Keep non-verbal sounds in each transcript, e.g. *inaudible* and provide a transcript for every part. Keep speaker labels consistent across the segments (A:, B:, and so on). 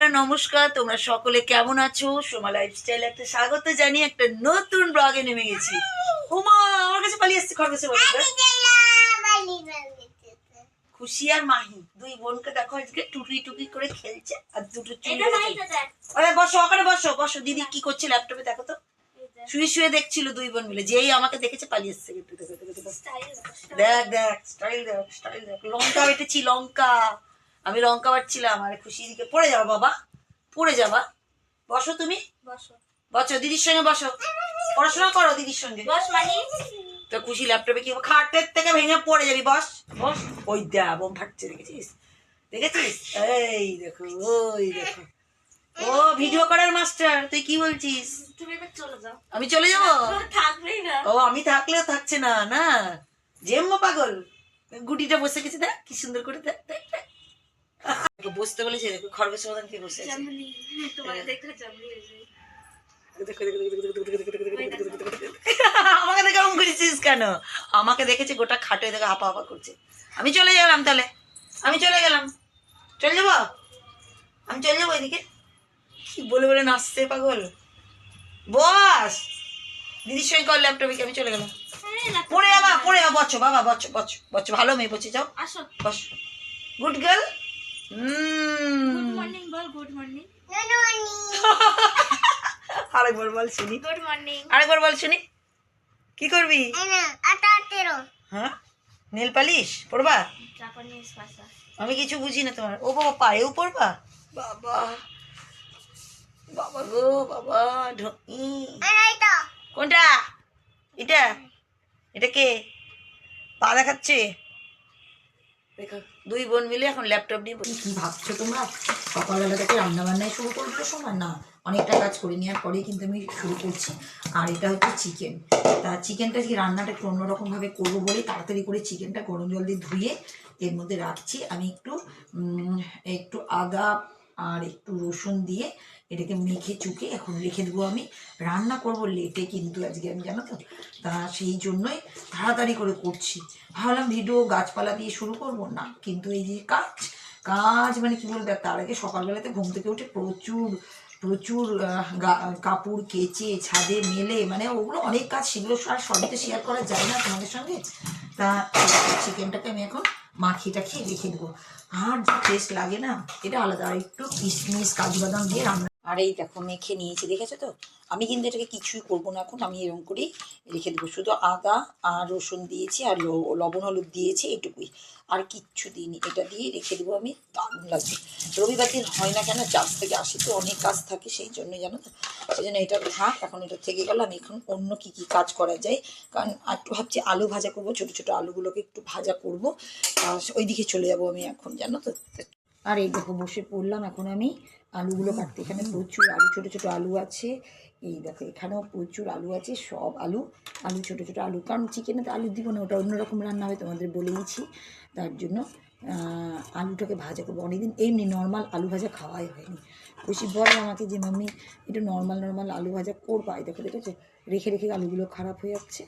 A: নমস্কার তোমরা সকলে কেমন আছো? সোমা লাইফস্টাইল একটা স্বাগত জানিয়ে একটা নতুন ব্লগে নেমে গেছি। ওমা আমার কাছে পালিয়ে আসছে বাচ্চাটা খুশি আর মাহি দুই বোনকে দেখো আজকে টুকি টুকি করে খেলছে আর দুটো। আরে বসো ওখানে বসো বসো। দিদি কি করছে ল্যাপটপে দেখো তো। শুয়ে শুয়ে দেখছিল দুই বোন মিলে। যেই আমাকে দেখেছে পালিয়ে এসছে। দেখো দেখ। দেখ স্টাইল দেখ স্টাইল দেখ। লঙ্কা বেটেছি লঙ্কা। আমি লঙ্কা বাটছিলাম আরে খুশি দিকে। পড়ে যাও বাবা পড়ে যাবা। বসো তুমি। বসো। দিদির সঙ্গে বসো। পড়াশোনা করো দিদির সঙ্গে। তো খুশি ল্যাপটপে কি খাটের থেকে ভেঙে পড়ে যাবি বস। বস। ওই দা বোম ফাটছে দেখেছিস? দেখেছিস? এই দেখো ওই দেখো। ও ভিডিও করার মাস্টার তুই কি বলছিস? আমি চলে যাব? ও আমি থাকলেও থাকছে না না। জেম্মা পাগল। গুটিটা বসে গেছে দেখ কি সুন্দর করে দেখ দেখ। বসতে বলেছে খরগোশ মতন কি বসে আমাকে দেখে করেছিস কেন আমাকে দেখেছে গোটা খাটে দেখে হাপা হাপা করছে আমি চলে গেলাম তাহলে আমি চলে গেলাম চলে যাব আমি চলে যাব এদিকে কি বলে বলে নাচছে পাগল বস দিদির সঙ্গে কল ল্যাপটপে আমি চলে গেলাম পড়ে যাবা পড়ে যাবা বচ্চ বাবা বচ্চ বচ্চ বচ্চ ভালো মেয়ে বসে যাও
B: আসো
A: বস গুড গার্ল
B: গুড মর্নিং বল গুড মর্নিং *laughs*
A: আরেকবার বল শুনি।
B: গুড মর্নিং
A: আরেকবার বল শুনি। কি করবি? হ্যাঁ? Nail polish? পড়বা আমি কিছু বুঝি না তোমার। ও বাবা পায়েও পড়বা বাবা। বাবা গো বাবা কোনটা? এটা এটা কে? পা দেখাচ্ছে? দেখো। দুই বোন মিলে এখন ল্যাপটপ নিয়ে কি ভাবছ তোমরা? সকালবেলা থেকে রান্না বান্নায় শুরু করতে সময় না, অনেকটা কাজ করে নেওয়ার পরেই কিন্তু আমি শুরু করছি। আর এটা হচ্ছে চিকেন। তা চিকেনটা কি রান্নাটা একটু অন্যরকমভাবে করব বলে তাড়াতাড়ি করে চিকেনটা গরম জল দিয়ে ধুয়ে এর মধ্যে রাখছি। আমি একটু একটু আদা আর একটু রসুন দিয়ে এটাকে মেখে চুকে এখন রেখে দেবো আমি। রান্না করব লেটে কিন্তু আজকে আমি জানো তো? তা সেই জন্যই তাড়াতাড়ি করে করছি। ভাবলাম ভিডিও গাছপালা দিয়ে শুরু করব না, কিন্তু এই যে কাজ কাজ মানে কি বলব তার আগে সকালবেলাতে ঘুম থেকে উঠে প্রচুর প্রচুর কাপড় কেচে, ছাদে মেলে মানে ওগুলো অনেক কাজ সেগুলো আর সবই তো শেয়ার করা যায় না তোমাদের সঙ্গে। তা চিকেনটাকে আমি এখন মাখিয়ে টাখিয়ে রেখে দেবো। আর যে টেস্ট লাগে না, এটা আলাদা। একটু কিশমিশ কাজু বাদাম দিয়ে রান্না আর এই দেখো, মেখে নিয়েছি, দেখেছ তো? আমি কিন্তু এটাকে কিছুই করব না এখন, আমি এরকম করেই রেখে দেবো। শুধু আদা আর রসুন দিয়েছি, আর লবণ, হলুদ দিয়েছি, এটুকুই। আর কিচ্ছু দিইনি। এটা দিয়ে রেখে দেবো আমি, দারুণ লাগবে। রবিবার দিন হয় না কেন, চাষ থেকে আসি তো, অনেক কাজ থাকে সেই জন্য, জানো তো? সেই জন্য এটা থাক, এখন এটা থেকে গেল, আমি এখন অন্য কি কি কাজ করা যায়। কারণ একটু ভাবছি আলু ভাজা করব, ছোটো ছোটো আলুগুলোকে একটু ভাজা করব। আর ওইদিকে চলে যাব আমি এখন, জানো তো? আর এই দেখো বসে পড়লাম এখন আমি আলুগুলো কাটতে। এখানে প্রচুর আলু ছোট ছোট আলু আছে। এই দেখো এখানেও প্রচুর আলু আছে সব আলু আলু ছোটো ছোটো আলু। কারণ চিকেনে তো আলু দিব না ওটা অন্যরকম রান্না হবে তোমাদের বলেইছি তার জন্য আলুটাকে ভাজা করব। অনেকদিন এমনি নর্মাল আলু ভাজা খাওয়াই হয়নি। খুশি বলে আমাকে যে, মাম্মি, একটু নর্মাল নর্মাল আলু ভাজা করবা? এই দেখো, দেখেছ? রেখে রেখে আলুগুলো খারাপ হয়ে যাচ্ছে।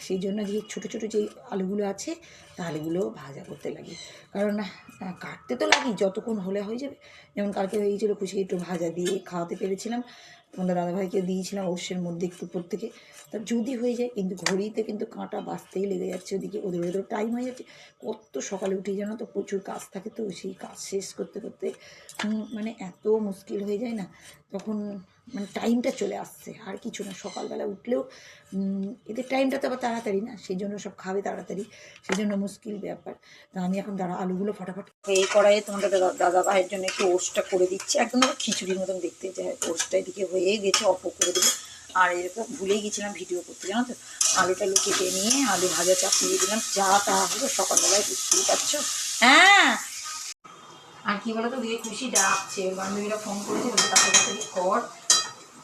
A: সেই জন্য যে, ছোটো ছোটো যেই আলুগুলো আছে, তা আলুগুলো ভাজা করতে লাগি। কারণ কাটতে তো লাগি, যতক্ষণ হলে হয়ে যাবে। যেমন কালকে হয়েছিল, খুশি একটু ভাজা দিয়ে খাওয়াতে পেরেছিলাম। তোমাদের দাদাভাইকে দিয়েছিলাম অবশ্যের মধ্যে একটু উপর থেকে তা যদি হয়ে যায়, কিন্তু ঘড়িতে কিন্তু কাঁটা বাঁচতেই লেগে যাচ্ছে ওদিকে। ওদের ওদের টাইম হয়ে যাচ্ছে। কত সকালে উঠে জানো তো? প্রচুর কাজ থাকে তো, সেই কাজ শেষ করতে করতে মানে এত মুশকিল হয়ে যায় না? তখন মানে টাইমটা চলে আসছে, আর কিছু না। সকালবেলা উঠলেও এদের টাইমটা তো আবার তাড়াতাড়ি না সেই জন্য সব খাবে তাড়াতাড়ি সেই জন্য মুশকিল ব্যাপার। তা আমি এখন দাঁড়া, আলুগুলো ফটাফট এই কড়াইয়ে তোমাদের দাদা ভাইয়ের জন্য একটু ওষটা করে দিচ্ছি। একদম খিচুড়ির মতন দেখতে যায় ওষটা এদিকে হয়ে গেছে অপ করে দেবো। আর এরকম ভুলেই গেছিলাম ভিডিও করতে, জানো তো? আলুটা কেটে নিয়ে আলু ভাজা চাপিয়ে দিলাম, যা তা হলো সকালবেলায় বুঝতেই পারছ? হ্যাঁ! আর কি বলতো দিয়ে খুশি ডাকছে, বান্ধবীরা ফোন করেছে তাড়াতাড়ি কর।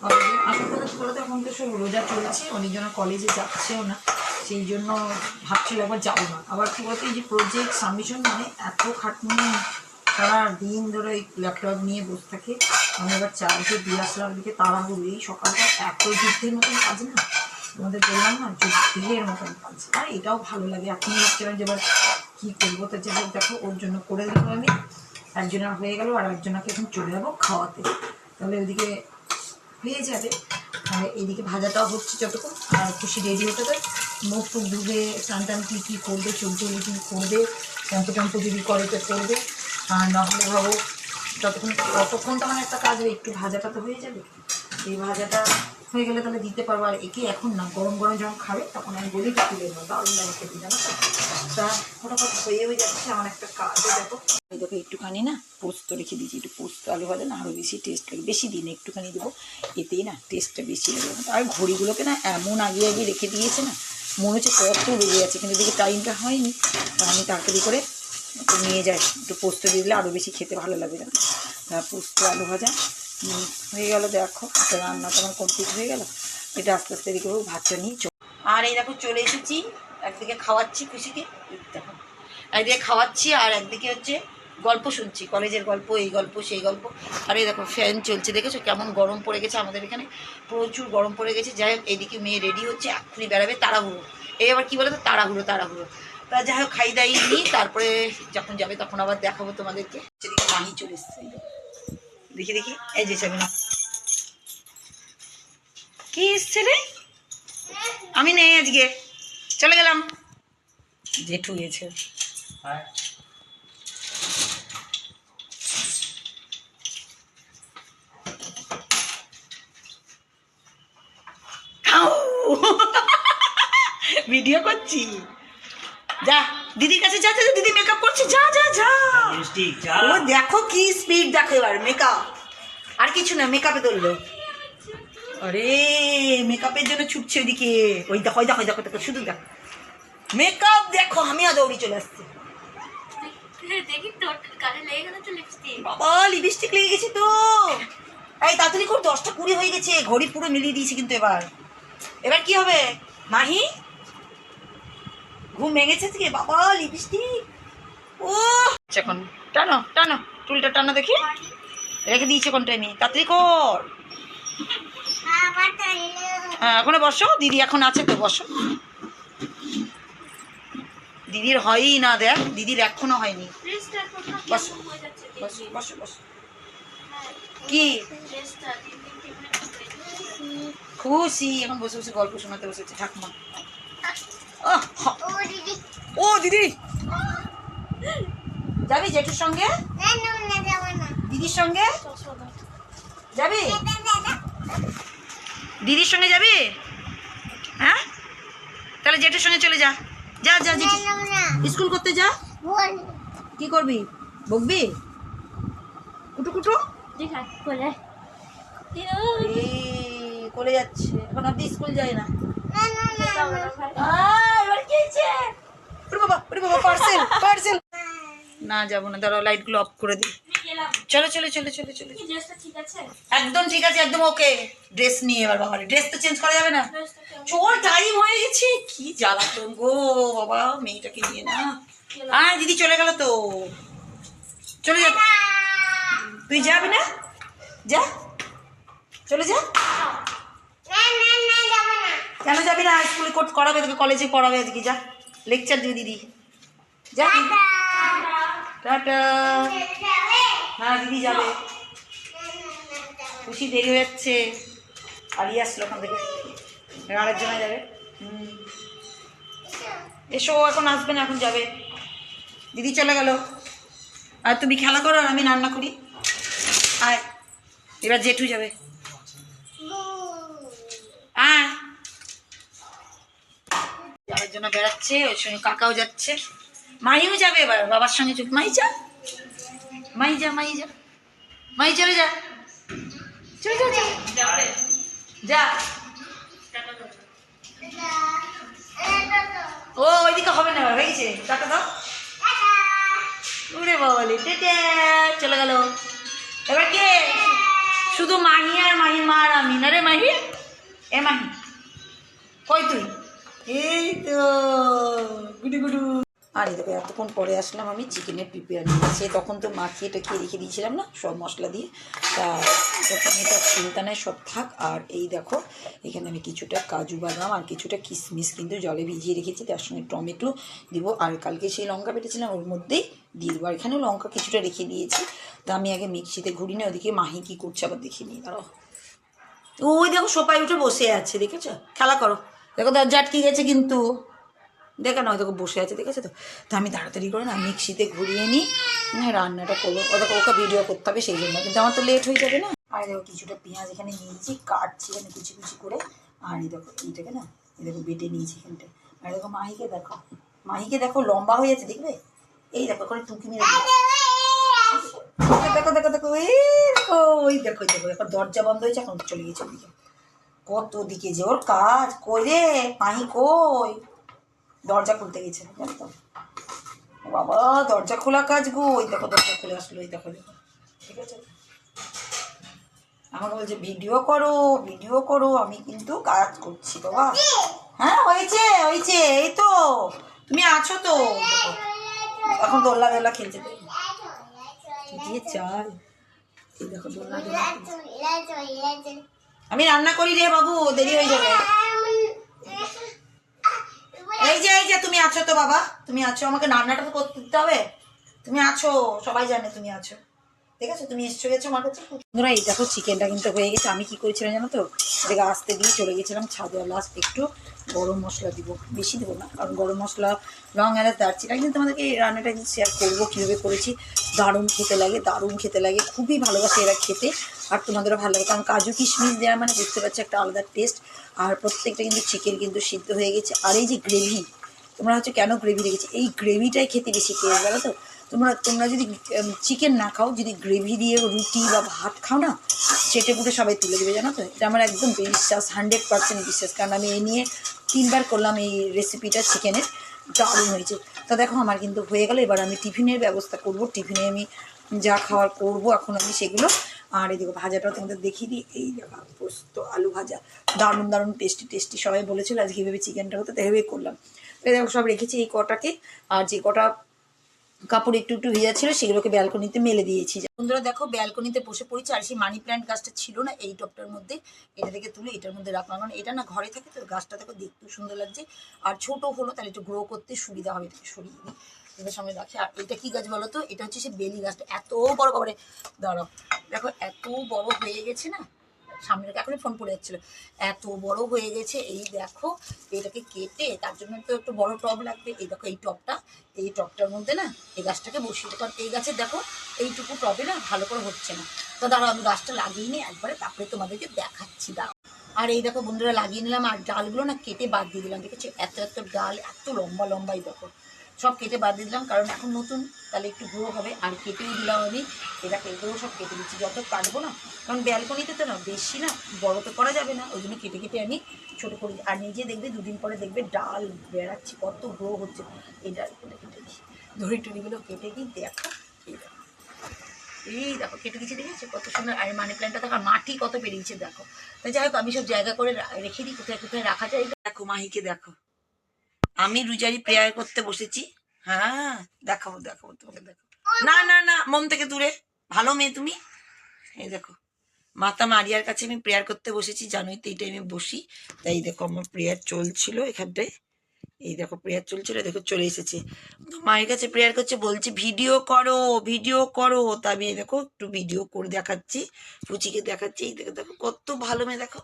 A: কলেজে আসল কথা কি বলতো এখন তো সব রোজা চলছে, অনেকজন কলেজে যাচ্ছেও না, সেই জন্য ভাবছিল একবার যাব না। আবার কি বলতো, এই যে প্রজেক্ট সাবমিশন মানে এত খাটনি, সারা দিন ধরে এই ল্যাপটপ নিয়ে বসে থাকে। আমি এবার চার্জে দিয়ে আসলাম দিকে তাড়াহুড়ো এই সকালটা এত যুদ্ধের মতন কাজ না, তোমাদের বললাম না, যুদ্ধের মতন কাজ। আর এটাও ভালো লাগে এখন ভাবছিলাম যে এবার কী করব, তো যাই দেখো, ওর জন্য করে দিলাম আমি। একজনের হয়ে গেল, আর একজনকে এখন চলে যাব খাওয়াতে। তাহলে ওইদিকে হয়ে যাবে। আর এদিকে ভাজাটাও হচ্ছে যতক্ষণ। আর খুশি রেডি হতে হবে। মুখ টুক ধুবে, স্নান টান কী কী করবে চোখ হলে কী করবে, শ্যাম্পু ট্যাম্পু যদি করে তো করবে। আর নাহলে ভাবো ততক্ষণ তো আমার একটা কাজ হবে একটু ভাজাটা তো হয়ে যাবে। এই ভাজাটা হয়ে গেলে তাহলে দিতে পারব। আর একে এখন না, গরম গরম যখন খাবে, তখন আমি বলি তুলে নেব দারুণ লাগে খেতে, জানো তা? ফটাফট হয়ে হয়ে যাচ্ছে আমার একটা কাজও দেখো। এই দেখো, একটুখানি না পোস্ত রেখে দিয়েছি, একটু পোস্ত আলু ভাজা না আরও বেশি টেস্ট লাগে। বেশি দিন একটুখানি দেবো, এতেই না টেস্টটা বেশি লাগে। আর ঘড়িগুলোকে না এমন আগে আগে রেখে দিয়েছে না, মনে হচ্ছে কত বেজে যাচ্ছে কিন্তু দেখি টাইমটা হয়নি। আমি তাড়াতাড়ি করে একটু নিয়ে যাই, একটু পোস্ত দিয়ে দিলে আরও বেশি খেতে ভালো লাগবে তা পোস্ত আলু ভাজা হয়ে গেল, দেখো রান্নাটা আমার কমপ্লিট হয়ে গেল। এটা আস্তে আস্তে এদিকে ভাতটা নিয়ে চল আর এই দেখো, চলে এসেছি। একদিকে খাওয়াচ্ছি খুশিকে দেখো। একদিকে খাওয়াচ্ছি আর একদিকে হচ্ছে গল্প শুনছি, কলেজের গল্প, এই গল্প, সেই গল্প। আর এই দেখো ফ্যান চলছে, দেখেছ? কেমন গরম পড়ে গেছে আমাদের এখানে। প্রচুর গরম পড়ে গেছে। যাই হোক এইদিকে মেয়ে রেডি হচ্ছে, এক্ষুনি বেড়াবে তাড়াহুড়ো। এই আবার কী বলে তো তাড়াহুড়ো তাড়াহুড়ো। তা যাই হোক, খাই দাই নিই তারপরে যখন যাবে, তখন আবার দেখাবো তোমাদেরকে। সেদিকে মাহি চলে এসছে দেখো। দেখি। এই যে চাবি না কি এসছে রে? আমি নেই আজকে। চলে গেলাম। জেঠু গেছে। ভিডিও করছি। যা দিদির কাছে যা যা, দিদি মেকআপ করছে যা যা যা। ও দেখো কি স্পিড দেখো এবার মেকআপ আর কিছু না মেকআপে ধরলো আরে মেকআপের জন্য ছুটছে ওইদিকে। ওই দেখো ওই দেখো ওই দেখো দেখো শুধু দেখো। মেকআপ দেখো আমি আর দৌড়ি চলে আসছি। বাবা লিপস্টিক লেগে গেছে তো। এই তাড়াতাড়ি করে দশটা কুড়ি হয়ে গেছে। ঘড়ি পুরো মিলিয়ে দিয়েছি কিন্তু এবার। এবার কি হবে? মাহি? ঘুম ভেঙেছে থেকে, বাবা লিপস্টিক ও এখন। টানো টানো, চুলটা টানো দেখি। রেখে দিয়েছে কোনটা নি তাড়াতাড়ি কর। হ্যাঁ বসো। দিদি এখন আছে তো, বসো। দিদির হয়ই না, দেখ। দিদির এখনও হয়নি। বস। কি? খুশি। এখন বসে বসে গল্প শোনাতে বসেছে, ঠাকুমা। ও দিদি। যাবি জেঠুর সঙ্গে? দিদির সঙ্গে? যাবি? দিদির সঙ্গে যাবি? হ্যাঁ? তাহলে জেঠুর সঙ্গে চলে যা। যা যা জেঠু। স্কুল করতে যা। কি করবি? বকবি? কুটু কুটু? কোলে যাচ্ছে। এখন অব্দি স্কুল যায় না।
B: ভাই
A: কি ওরে বাবা ওরে বাবা পার্সেল পার্সেল না যাব না দাঁড়াও লাইটগুলো অফ করে দিই। চলো চলো চলো চলো চলো। একদম ঠিক আছে একদম ওকে ড্রেস নিয়ে এবার বাবা ড্রেস তো চেঞ্জ করা যাবে না। চোর টাইম হয়ে গেছে। কি জ্বালাতন গো বাবা মেয়েটাকে নিয়ে না। আয় দিদি চলে গেল তো। চলে যা। তুই যাবি না? যা। চলে যা। কেন যাবি না স্কুলে কোর্ট করাবে তোকে কলেজে পড়াবে আজকে যা। লেকচার দিবি দিদি। যা টাটা। হ্যাঁ দিদি যাবে। খুশি দেরি হয়ে যাচ্ছে। আলি আসলো ওখান থেকে। আরেকজনে যাবে। হুম। এসো এখন আসবে না এখন যাবে। দিদি চলে গেল। আর তুমি খেলা করো আর আমি রান্না করি। আয়। এবার জেঠু যাবে আয় যাওয়ার জন্য বেড়াচ্ছে, ওর সঙ্গে কাকাও যাচ্ছে। মাইও যাবে এবার, বাবার সঙ্গে চল মাই যা মাই যা মাই যা, মাই চলে যা। চলে যা যা। ও, ওইদিকে হবে না এবার গেছে টাকা দাও। উড়ে টেটে, চলে গেল। এবার কে? শুধু মাহি আর মাহি মা আর আমি না রে মাহি, এ মাহি, কই তুই? এই তো আর এই দেখো, এতক্ষণ পরে আসলাম আমি চিকেনের প্রিপেয়ার নিয়ে সে তখন তো মাখিয়ে টাখিয়ে রেখে দিয়েছিলাম না, সব মশলা দিয়ে। তা তখন এটা চিন্তা নেই, সব থাক। আর এই দেখো, এখানে আমি কিছুটা কাজু বাদাম আর কিছুটা কিশমিশ কিন্তু জলে ভিজিয়ে রেখেছি। তার সঙ্গে টমেটো দিব। আর কালকে সেই লঙ্কা পেটেছিলাম ওর মধ্যেই দিয়ে দেবো। আর এখানেও লঙ্কা কিছুটা রেখে দিয়েছি। তা আমি আগে মিক্সিতে ঘুরি না ওদিকে মাহি কী করছে আবার দেখে নিই। দাঁড়াও। ওই দেখো, সোপায় উঠে বসে আছে, দেখেছ? খেলা করো। দেখো দরজা আটকে গেছে কিন্তু। দেখে না দেখো বসে আছে দেখেছ তো? তো আমি তাড়াতাড়ি করে না মিক্সিতে ঘুরিয়ে নিই। হ্যাঁ, রান্নাটা করব। ও দেখো ওকে ভিডিও করতে হবে সেই জন্য। কিন্তু আমার তো লেট হয়ে যাবে না। আর দেখো কিছুটা পেঁয়াজ এখানে নিয়েছি কাটছি এখানে কুচি কুচি করে। আর এই দেখো এইটাকে না এই দেখো বেটে নিয়েছি এখানটায়। আর দেখো মাহিকে দেখো। মাহিকে দেখো লম্বা হয়ে যাচ্ছে দেখবে? এই দেখো করে টুকি মেরে। দেখো দেখো দেখো এই দেখো ওই দেখো দেখো দেখো দরজা বন্ধ হয়েছে এখন চলে গেছে ওদিকে। কত দিকে যে ওর কাজ? কই রে? মাহি কই? দরজা খুলতে গেছে তো? বাবা, দরজা খোলা কাজ গো। ওই দেখো, দরজা খুলে আসলো ওই দেখো ঠিক আছে? এখন বলছে, ভিডিও করো ভিডিও করো, আমি কিন্তু কাজ করছি, বাবা। হ্যাঁ হয়েছে হয়েছে, এই তো। তুমি আছো তো? এখন দোল্লা দোল্লা খেলছে। দিয়ে চাল এই দেখো দোল্লা দোল্লা। আমি রান্না করি রে বাবু, দেরি হয়ে যাবে। এই যে এই যে, তুমি আছো তো বাবা, তুমি আছো। আমাকে রান্নাটা তো করতে দিতে হবে। তুমি আছো, সবাই জানে তুমি আছো। ঠিক আছে, তুমি এসছো গেছো আমার কাছে। বন্ধুরা, এই দেখো চিকেনটা কিন্তু হয়ে গেছে। আমি কি করেছিলাম জানো তো? এটাকে আসতে দিয়ে চলে গেছিলাম ছাদে। লাস্ট একটু গরম মশলা দিব। বেশি দেবো না, কারণ গরম মশলা লং এলাচ, দারচিনি কিন্তু তোমাদেরকে এই রান্নাটা কিন্তু শেয়ার করব। কীভাবে করেছি? দারুণ খেতে লাগে, দারুণ খেতে লাগে। খুবই ভালোবাসে এরা খেতে। আর তোমাদেরও ভালো লাগে কারণ কাজু কিশমিশ দেওয়া মানে বুঝতে পারছি একটা আলাদা টেস্ট আর প্রত্যেকটা কিন্তু চিকেন কিন্তু সিদ্ধ হয়ে গেছে। আর এই যে গ্রেভি তোমরা হচ্ছে কেন গ্রেভি রেখেছি? এই গ্রেভিটাই খেতে বেশি টেস্ট, জানো তো? তোমরা তোমরা যদি চিকেন না খাও, যদি গ্রেভি দিয়ে রুটি বা ভাত খাও না, চেটে পুটে সবাই তুলে দেবে, জানো তো? এটা আমার একদম বিশ্বাস হান্ড্রেড পার্সেন্ট বিশ্বাস। কারণ আমি এই নিয়ে তিনবার করলাম এই রেসিপিটা চিকেনের দারুণ হয়েছে। তা দেখো, আমার কিন্তু হয়ে গেল। এবার আমি টিফিনের ব্যবস্থা করব। টিফিনে আমি যা খাওয়ার করব, এখন আমি সেগুলো আর এই দেখো ভাজাটাও তোমাদের দেখিয়ে দিই। এই দেখো পোস্ত আলু ভাজা, দারুণ দারুণ টেস্টি টেস্টি সবাই বলেছিল আজকে এভাবে চিকেনটা হতো, তো এভাবেই করলাম। এই দেখো, সব রেখেছি এই কটাকে। আর যে কটা কাপড় একটু একটু ভিজা ছিল, সেগুলোকে ব্যালকনিতে মেলে দিয়েছি। বন্ধুরা দেখো, ব্যালকনিতে বসে পড়েছি, আর সেই মানি প্ল্যান্ট গাছটা ছিল না এই টপটার মধ্যে। এটা থেকে তুলে এটার মধ্যে রাখলাম। কারণ এটা না ঘরে থাকে, তো গাছটা দেখো, দেখতেও সুন্দর লাগছে। আর ছোট হলো, তাহলে একটু গ্রো করতে সুবিধা হবে সরিয়ে দিই। এটার সামনে রাখি। আর এটা কি গাছ বলো তো এটা হচ্ছে সে বেলি গাছটা। এত বড় কবরে দাঁড়াও। দেখো, এত বড় হয়ে গেছে না? সামনে রেখে এখনই ফোন পড়ে যাচ্ছিল। এত বড় হয়ে গেছে। এই দেখো, এটাকে কেটে তার জন্য তো একটু বড় টব লাগবে। এই দেখো, এই টবটা। এই টবটার মধ্যে না, এই গাছটাকে বসিয়ে কারণ এই গাছের দেখো, এইটুকু টবে না ভালো করে হচ্ছে না। তো দাঁড়াও, আমি গাছটা লাগিয়ে নিই একবারে তারপরে তোমাদেরকে দেখাচ্ছি। দাঁড়াও। আর এই দেখো, বন্ধুরা, লাগিয়ে নিলাম। আর ডালগুলো না কেটে বাদ দিয়ে দিলাম। দেখেছি? এত এত ডাল, এত লম্বা লম্বাই দেখো। সব কেটে বাদ দিলাম, কারণ এখন নতুন, তাহলে একটু গ্রো হবে, আর কেটেও দিলাম আমি। এটা এগুলো সব কেটে দিচ্ছি, যত কাটবো না, কারণ ব্যালকনিতে তো না, বেশি না, বড় তো করা যাবে না, ওই জন্য কেটে কেটে আমি ছোটো করে। আর নিজে দেখবে, দুদিন পরে দেখবে ডাল বেড়াচ্ছি, কত গ্রো হচ্ছে। এই ডালগুলো কেটে দিই দড়ি টড়িগুলো কেটে দিই দেখো? এই দেখো। এই দেখো, কেটে দিচ্ছে দেখেছ? কত সুন্দর, আর মানি প্ল্যান্টটা দেখো মাটি কত বেরিয়েছে, দেখো। তাই যাই হোক, আমি সব জায়গা করে রেখে দিই, কোথায় কোথায় রাখা যায়। দেখো, মাহিকে দেখো। আমি রুজারি প্রেয়ার করতে বসেছি। হ্যাঁ দেখাবো দেখাবো, তোমাকে দেখো না না না মন থেকে দূরে। ভালো মেয়ে তুমি। এই দেখো, মাতা মারিয়ার কাছে আমি প্রেয়ার করতে বসেছি। জানোই তো এই টাইমে বসি। তাই দেখো আমার প্রেয়ার চলছিল এখানটায়। এই দেখো, প্রেয়ার চলছিল, দেখো চলে এসেছে। তো মায়ের কাছে প্রেয়ার করছে, বলছে, ভিডিও করো ভিডিও করো। তা আমি দেখো, একটু ভিডিও করে দেখাচ্ছি, ফুচিকে দেখাচ্ছি। এই দেখো দেখো, কত ভালো মেয়ে, দেখো।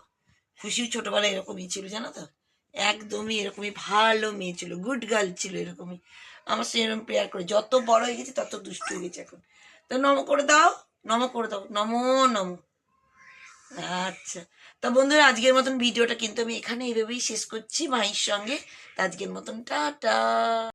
A: খুশিও ছোটবেলায় এরকমই ছিল, জানো তো? একদমই এরকমই ভালো মেয়ে ছিল গুড গার্ল ছিল এরকমই। আমার সেরকম প্রেয়ার করে, যত বড় হয়ে গেছে তত দুষ্ট হয়ে গেছে এখন। তো নম করে দাও, নম করে দাও, নম নম। আচ্ছা। তা বন্ধুরা, আজকের মতন ভিডিওটা কিন্তু আমি এখানে এইভাবেই শেষ করছি। মায়ের সঙ্গে। আজকের মতন, টাটা।